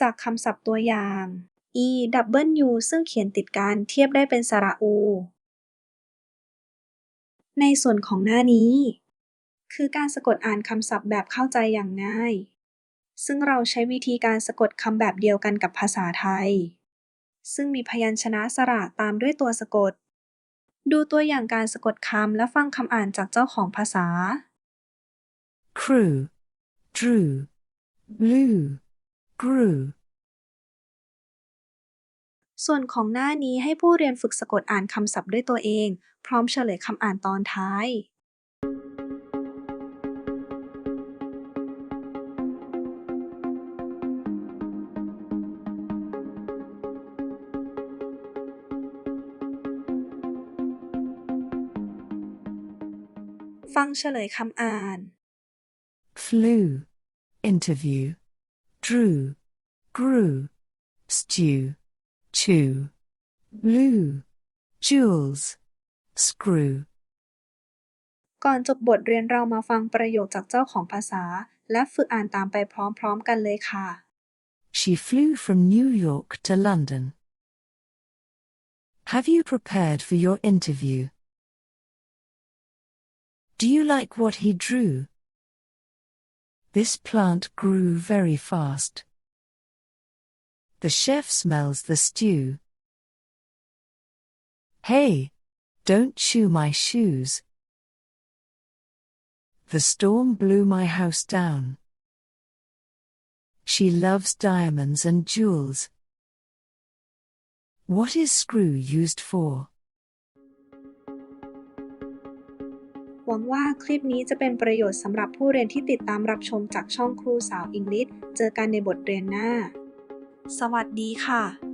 จากคำศัพท์ตัวอย่าง e w ซึ่งเขียนติดกันเทียบได้เป็นสระอูในส่วนของหน้านี้ คือการสะกดอ่านคำศัพท์แบบเข้าใจอย่างง่าย ซึ่งเราใช้วิธีการสะกดคำแบบเดียวกันกับภาษาไทย ซึ่งมีพยัญชนะสระตามด้วยตัวสะกด ดูตัวอย่างการสะกดคำและฟังคำอ่านจากเจ้าของภาษา crew, drew, blue grew. ส่วนของหน้านี้ให้ผู้เรียนฝึกสะกดอ่านคำศัพท์ด้วยตัวเอง พร้อมเฉลยคำอ่านตอนท้าย ฟังเฉลยคำอ่าน flew, interview, drew, grew, stew, chew, blew, jewels, screw. ก่อนจบบทเรียนเรามาฟังประโยคจากเจ้าของภาษา และฝึกอ่านตามไปพร้อมๆกันเลยค่ะ She flew from New York to London. Have you prepared for your interview? Do you like what he drew? This plant grew very fast. The chef smells the stew. Hey, don't chew my shoes. The storm blew my house down. She loves diamonds and jewels. What is screw used for? หวังว่าคลิปนี้จะเป็นประโยชน์สำหรับผู้เรียนที่ติดตามรับชมจากช่องครูสาวอังกฤษเจอกันในบทเรียนหน้า สวัสดีค่ะ